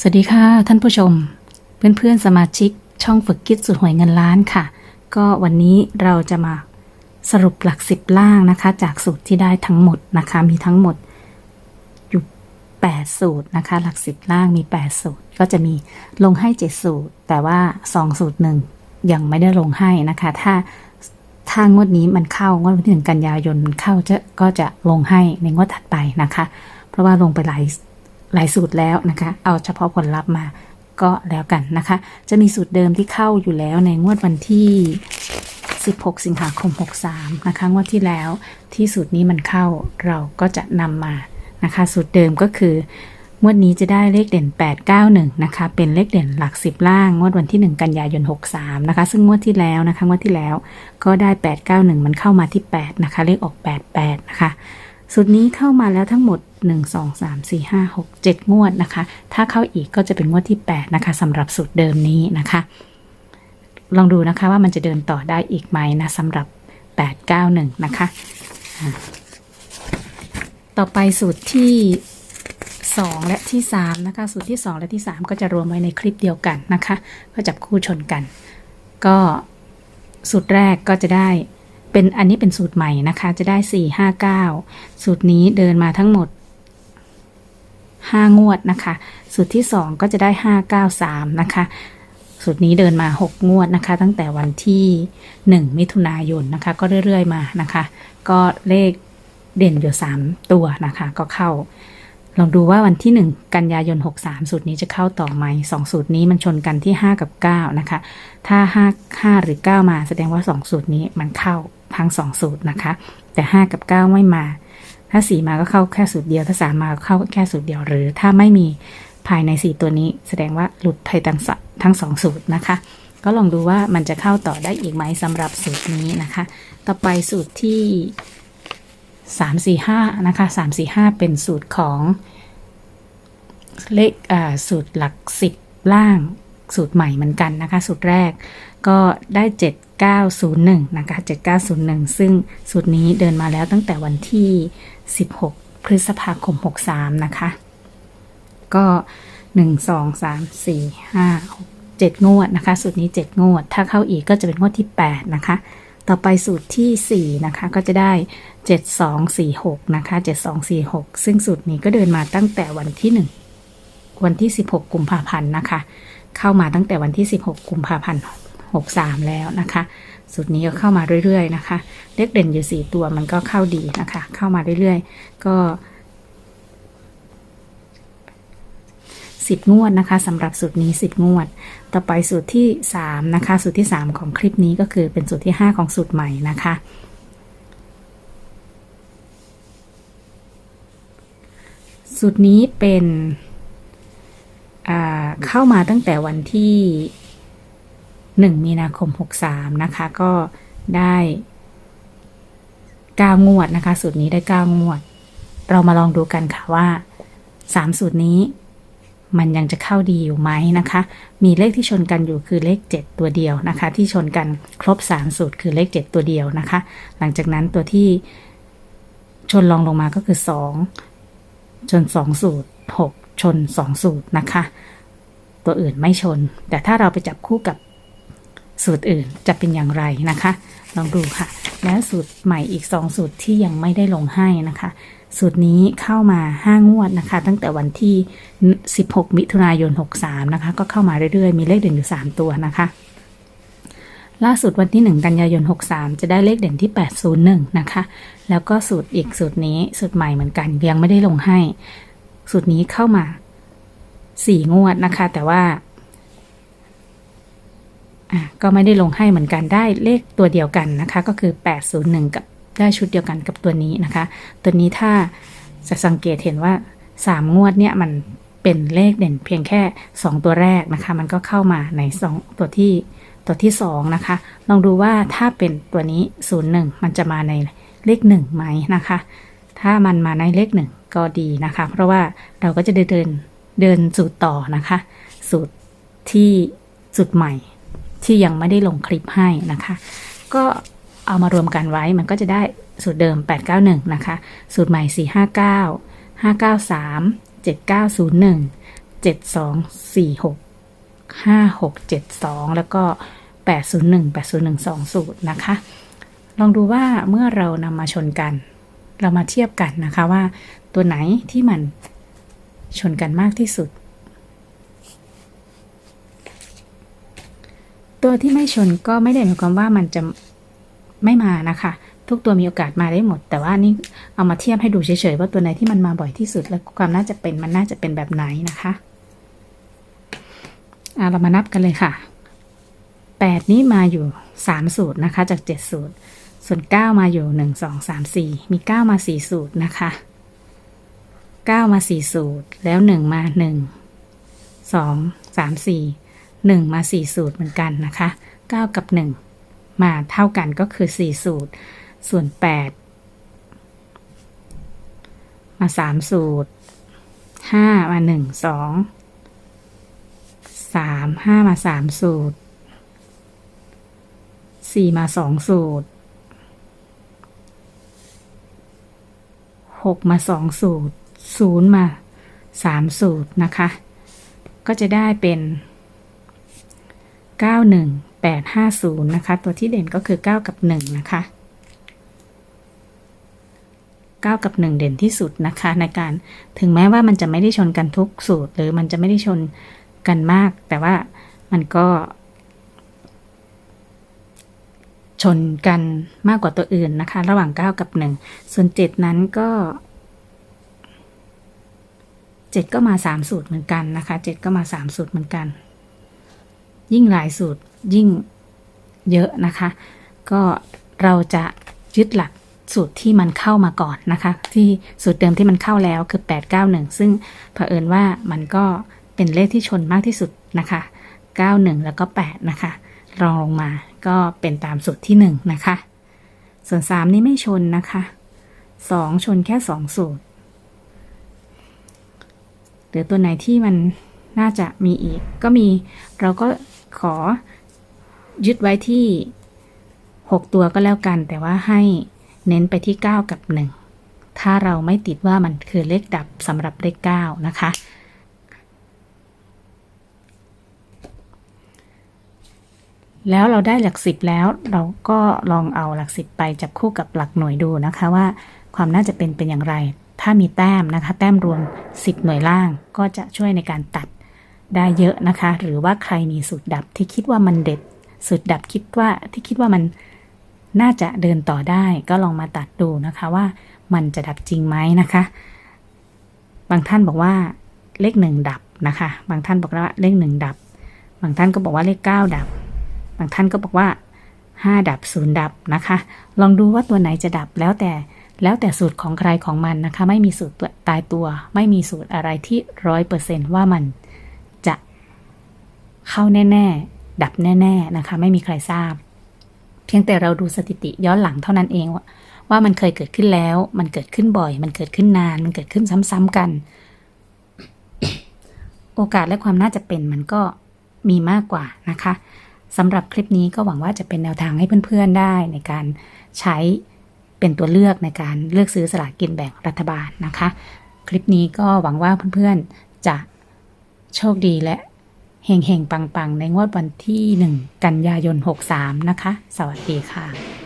สวัสดีค่ะท่านผู้ชม เพื่อนๆสมาชิกช่องฝึกคิดสุดหวยเงินล้านค่ะ ก็วันนี้เราจะมาสรุปหลักสิบล่างนะคะ จากสูตรที่ได้ทั้งหมดนะคะ มีทั้งหมดอยู่8สูตรนะคะ หลักสิบล่างมี 8 สูตร ก็จะมีลงให้ 7 สูตร แต่ว่า 2 สูตรหนึ่งยังไม่ได้ลงให้นะคะ ถ้าถ้างวดนี้มันเข้างวดวันที่หนึ่งกันยายนมันเข้าจะก็จะลงให้ในงวดถัดไปนะคะ เพราะว่าลงไปหลาย หลายสูตรแล้วนะคะ เอาเฉพาะผลลัพธ์มาก็แล้วกันนะคะ จะมีสูตรเดิมที่เข้าอยู่แล้วในงวดวันที่ 16 สิงหาคม 63 นะคะ งวดที่แล้วที่สูตรนี้มันเข้าเราก็จะนำมานะคะ สูตรเดิมก็คืองวดนี้จะได้เลขเด่น 891 นะคะ เป็นเลขเด่นหลัก 10 ล่าง งวดวันที่ 1 กันยายน 63 นะคะ ซึ่งงวดที่แล้วนะคะ งวดที่แล้วก็ได้ 891 มันเข้ามาที่ 8 นะคะ เลขออก 88 นะคะ สูตรนี้เข้ามาแล้วทั้งหมด1 2 3 4 5 6 7 งวดนะคะ ถ้าเข้าอีกก็จะเป็นงวดที่ 8 นะคะสำหรับสูตรเดิมนี้นะคะ ลองดูนะคะว่ามันจะเดินต่อได้อีกไหมนะสำหรับ 891 นะคะ ต่อไปสูตรที่ 2 และที่ 3 นะคะ สูตรที่ 2 และที่ 3 ก็จะรวมไว้ในคลิปเดียวกันนะคะ ก็จับคู่ชนกัน ก็สูตรแรกก็จะได้เป็นอันนี้เป็นสูตรใหม่นะคะ จะได้ 4 5 9 สูตรนี้เดินมาทั้งหมด 5 งวดนะคะ สูตรที่ 2 ก็จะได้ 5 9 3 นะคะ สูตรนี้เดินมา 6 งวดนะคะ ตั้งแต่วันที่ 1 มิถุนายนนะคะ ก็เรื่อยๆมานะคะ ก็เลขเด่นอยู่ 3 ตัวนะคะ ก็เข้า ลองดูว่าวันที่ 1 กันยายน 63 สูตรนี้จะเข้าต่อไหม2สูตรนี้มันชนกันที่ 5 กับ 9 นะคะ ถ้า 5 5 หรือ 9 มาแสดงว่า 2 สูตรนี้มันเข้าทั้ง 2 สูตรนะคะ แต่ 5 กับ 9 ไม่มา ถ้า4มาก็เข้าแค่สูตรเดียว ถ้า3มาเข้าแค่สูตรเดียว หรือถ้าไม่มีภายใน4ตัวนี้ แสดงว่าหลุดภายทั้งสทั้ง2สูตรนะคะ ก็ลองดูว่ามันจะเข้าต่อได้อีกไหมสำหรับสูตรนี้นะคะ ต่อไปสูตรที่3 4 5นะคะ3 4 5เป็นสูตรของเลขสูตรหลักสิบล่างสูตรใหม่เหมือนกันนะคะ สูตรแรกก็ได้ 7901 นะคะ 7901 ซึ่งสูตรนี้เดินมาแล้วตั้งแต่วันที่ 16 พฤษภาคม 63 นะคะ ก็ 1 2 3 4 5 6 7 งวดนะคะ สูตรนี้ 7 งวด ถ้าเข้าอีกก็จะเป็นงวดที่ 8 นะคะ ต่อไปสูตรที่ 4 นะคะ ก็จะได้ 7246 นะคะ 7246 ซึ่งสูตรนี้ก็เดินมาตั้งแต่วันที่ 1 วันที่ 16 กุมภาพันธ์นะคะ เข้ามาตั้งแต่วันที่ 16 กุมภาพันธ์ 63 แล้วนะคะ สูตรนี้ก็เข้ามาเรื่อยๆนะคะเลขเด่นอยู่ 4 ตัวมันก็เข้าดีนะคะ เข้ามาเรื่อยๆ ก็ 10 งวดนะคะสำหรับสูตรนี้ 10 งวด ต่อไปสูตรที่ 3 นะคะ สูตรที่ 3 ของคลิปนี้ก็คือเป็นสูตรที่ 5 ของสูตรใหม่นะคะสูตรนี้เป็นเข้ามาตั้งแต่วันที่ 1 มีนาคม 63 นะคะ ก็ได้ 9 งวดนะคะ สูตรนี้ได้ 9 งวด เรามาลองดูกันค่ะว่า 3 สูตรนี้ มันยังจะเข้าดีอยู่ไหมนะคะ มีเลขที่ชนกันอยู่คือเลข 7 ตัวเดียวนะคะ ที่ชนกันครบ 3 สูตรคือเลข 7 ตัวเดียวนะคะ หลังจากนั้นตัวที่ชนรองลงมาก็คือ 2 ชน 2 สูตร 6 ชน 2 สูตรนะคะ ตัวอื่นไม่ชน แต่ถ้าเราไปจับคู่กับ สูตรอื่นจะเป็นอย่างไรนะคะ ลองดูค่ะ แล้วสูตรใหม่อีก 2 สูตรที่ยังไม่ได้ลงให้นะคะ สูตรนี้เข้ามา 5 งวดนะคะ ตั้งแต่วันที่ 16 มิถุนายน 63 นะคะ ก็เข้ามาเรื่อยๆ มีเลขเด่นอยู่ 3 ตัวนะคะล่าสุดวันที่ 1 กันยายน 63 จะได้เลขเด่นที่ 801 นะคะ แล้วก็สูตรอีกสูตรนี้สูตรใหม่เหมือนกันยังไม่ได้ลงให้ สูตรนี้เข้ามา 4 งวดนะคะ แต่ว่า ก็ไม่ได้ลงให้เหมือนกันได้เลขตัวเดียวกันนะคะ ก็คือ 801 กับได้ชุดเดียวกันกับตัวนี้นะคะ ตัวนี้ถ้าจะสังเกตเห็นว่า 3 งวดเนี่ยมันเป็นเลขเด่นเพียงแค่ 2 ตัวแรกนะคะ มันก็เข้ามาใน 2 ตัวที่ตัวที่ 2 นะคะ ลองดูว่าถ้าเป็นตัวนี้ 01 มันจะมาในเลข1ไหมนะคะ ถ้ามันมาในเลข 1 ก็ดีนะคะ เพราะว่าเราก็จะเดินเดินสูตรต่อนะคะ สูตรที่สูตรใหม่ ที่ยังไม่ได้ลงคลิปให้นะคะ ก็เอามารวมกันไว้มันก็จะได้สูตรเดิม 891 นะคะ สูตรใหม่ 459 593 7901เจ็ดสองสี่หกห้าหกเจ็ดสองแล้วก็แปดศูนย์หนึ่งแปดศูนย์หนึ่งสองสูตรนะคะ ลองดูว่าเมื่อเรานำมาชนกัน เรามาเทียบกันนะคะว่าตัวไหนที่มันชนกันมากที่สุด ตัวที่ไม่ชนก็ไม่ได้หมายความว่ามันจะไม่มานะคะ ทุกตัวมีโอกาสมาได้หมด แต่ว่านี่เอามาเทียบให้ดูเฉยๆว่าตัวไหนที่มันมาบ่อยที่สุด และความน่าจะเป็นมันน่าจะเป็นแบบไหนนะคะอะเรามานับกันเลยค่ะ 8 นี้มาอยู่ 3 สูตรนะคะ จาก 7 สูตร ส่วน 9 มาอยู่ 1 2 3 4 มี 9 มา 4 สูตรนะคะ 9 มา 4 สูตร แล้ว 1 มา 1 2 3 4 1 มา 4 สูตรเหมือนกันนะคะ 9 กับ 1 มาเท่ากันก็คือ 4 สูตร ส่วน 8 มา 3 สูตร 5 มา 1 2 3 5 มา 3 สูตรสี่มาสองสูตรหกมาสองสูตรศูนย์มาสามสูตรนะคะ ก็จะได้เป็น เก้าหนึ่งแปดห้าศูนย์นะคะ ตัวที่เด่นก็คือเก้ากับหนึ่งนะคะเก้ากับหนึ่งเด่นที่สุดนะคะ ในการถึงแม้ว่ามันจะไม่ได้ชนกันทุกสูตร หรือมันจะไม่ได้ชนกันมาก แต่ว่ามันก็ ชนกันมากกว่าตัวอื่นนะคะ ระหว่าง 9 กับ 1 ส่วน 7 นั้นก็7ก็มา 3 สูตรเหมือนกันนะคะ 7 ก็มา 3 สูตรเหมือนกัน ยิ่งหลายสูตรยิ่งเยอะนะคะ ก็เราจะยึดหลักสูตรที่มันเข้ามาก่อนนะคะ ที่สูตรเดิมที่มันเข้าแล้วคือ 891 ซึ่งเผอิญว่ามันก็เป็นเลขที่ชนมากที่สุดนะคะ 91 แล้วก็ 8 นะคะ รองลงมาก็เป็นตามสูตรที่หนึ่งนะคะ ส่วนสามนี้ไม่ชนนะคะสองชนแค่สองสูตร หรือตัวไหนที่มันน่าจะมีอีก ก็มีเราก็ ขอ ยึดไว้ที่หกตัวก็แล้วกัน แต่ว่าให้เน้นไปที่เก้ากับหนึ่งถ้าเราไม่ติดว่ามันคือเลขดับสำหรับเลขเก้านะคะ แล้วเราได้หลักสิบแล้วเราก็ลองเอาหลักสิบไปจับคู่กับหลักหน่วยดูนะคะว่าความน่าจะเป็นเป็นอย่างไร ถ้ามีแต้มนะคะ แต้มรวม 10 หน่วยล่างก็จะช่วยในการตัด ได้เยอะนะคะ หรือว่าใครมีสูตรดับที่คิดว่ามันเด็ด สูตรดับคิดว่าที่คิดว่ามันน่าจะเดินต่อได้ ก็ลองมาตัดดูนะคะว่ามันจะดับจริงไหมนะคะ บางท่านบอกว่าเลขหนึ่งดับนะคะ บางท่านบอกว่าเลขหนึ่งดับ บางท่านก็บอกว่าเลขเก้าดับ บางท่านก็บอกว่า5ดับศูนย์ดับนะคะ ลองดูว่าตัวไหนจะดับแล้วแต่แล้วแต่สูตรของใครของมันนะคะ ไม่มีสูตรตายตัว ไม่มีสูตรอะไรที่ร้อยเปอร์เซนว่ามัน เข้าแน่ ๆ ดับแน่ ๆ นะคะ ไม่มีใครทราบ เพียงแต่เราดูสถิติย้อนหลังเท่านั้นเองว่าว่ามันเคยเกิดขึ้นแล้ว มันเกิดขึ้นบ่อย มันเกิดขึ้นนาน มันเกิดขึ้นซ้ำๆกัน โอกาสและความน่าจะเป็นมันก็มีมากกว่านะคะสำหรับคลิปนี้ก็หวังว่าจะเป็นแนวทางให้เพื่อนๆได้ในการใช้เป็นตัวเลือกในการเลือกซื้อสลากกินแบ่งรัฐบาลนะคะ คลิปนี้ก็หวังว่าเพื่อนๆจะโชคดีและ แห่งๆ ปัง ๆ ในงวดวันที่ 1 กันยายน 63 นะคะ สวัสดีค่ะ